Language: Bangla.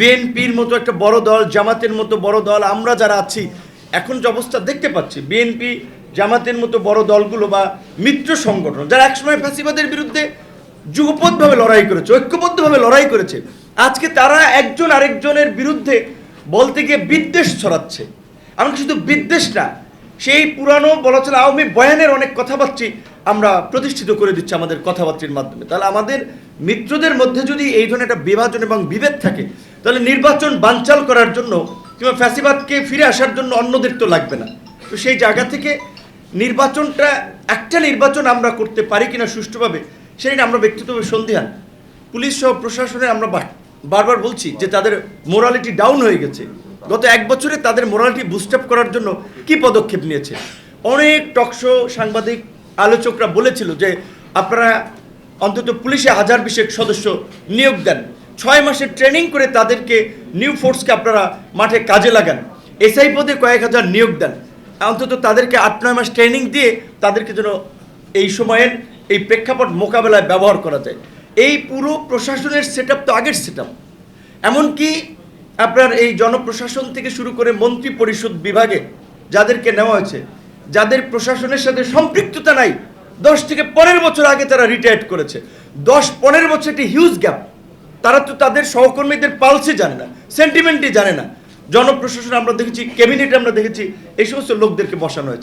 বিএনপির মতো একটা বড় দল, জামাতের মতো বড় দল, আমরা যারা আছি, এখন যে অবস্থা দেখতে পাচ্ছি, বিএনপি, জামাতের মতো বড় দলগুলো বা মিত্র সংগঠন, যারা একসময় ফাঁসিবাদের বিরুদ্ধে যুগপথভাবে লড়াই করেছে, ঐক্যবদ্ধভাবে লড়াই করেছে, আজকে তারা একজন আরেকজনের বিরুদ্ধে বলতে গিয়ে বিদ্বেষ ছড়াচ্ছে। এমনকি শুধু বিদ্বেষ না, সেই পুরানো বলা চলে আওয়ামী বয়ানের অনেক কথাবার্তি আমরা প্রতিষ্ঠিত করে দিচ্ছি আমাদের কথাবার্তির মাধ্যমে। তাহলে আমাদের মিত্রদের মধ্যে যদি এই ধরনের একটা বিভাজন এবং বিভেদ থাকে, তাহলে নির্বাচন বানচাল করার জন্য কিংবা ফ্যাসিবাদকে ফিরে আসার জন্য অন্যদের তো লাগবে না। তো সেই জায়গা থেকে নির্বাচনটা, একটা নির্বাচন আমরা করতে পারি কিনা সুষ্ঠুভাবে সেটা আমরা ব্যক্তিগতভাবে সন্দেহান। পুলিশ সহ প্রশাসনে আমরা বারবার বলছি যে তাদের মোরালিটি ডাউন হয়ে গেছে। গত এক বছরে তাদের মোরালিটি বুস্ট আপ করার জন্য কি পদক্ষেপ নিয়েছে? অনেক টকশো সাংবাদিক আলোচকরা বলেছিল যে আপনারা অন্তত পুলিশে হাজার বিশেক সদস্য নিয়োগ দেন। ছয় মাসের ট্রেনিং করে তাদেরকে নিউ ফোর্সকে আপনারা মাঠে কাজে লাগান। এসআই পদে কয়েক হাজার নিয়োগ দেন। অন্তত তাদেরকে আট, নয় মাস ট্রেনিং দিয়ে তাদেরকে যেন এই সময়ের এই প্রেক্ষাপট মোকাবেলায় ব্যবহার করা যায়। এই পুরো প্রশাসনের সেট তো আগের সেট এমনকি আপনার এই জনপ্রশাসন থেকে শুরু করে মন্ত্রী পরিষদ বিভাগে যাদেরকে নেওয়া হয়েছে যাদের প্রশাসনের সাথে সম্পৃক্ততা নাই, দশ থেকে পনেরো বছর আগে তারা রিটায়ার্ড করেছে। দশ পনেরো বছর একটি হিউজ গ্যাপ তারা তো তাদের সহকর্মীদের পালসে জানে না সেন্টিমেন্টই জানে না। জনপ্রশাসন আমরা দেখেছি ক্যাবিনেটে আমরা দেখেছি, এই সমস্ত লোকদেরকে বসানো হয়েছে।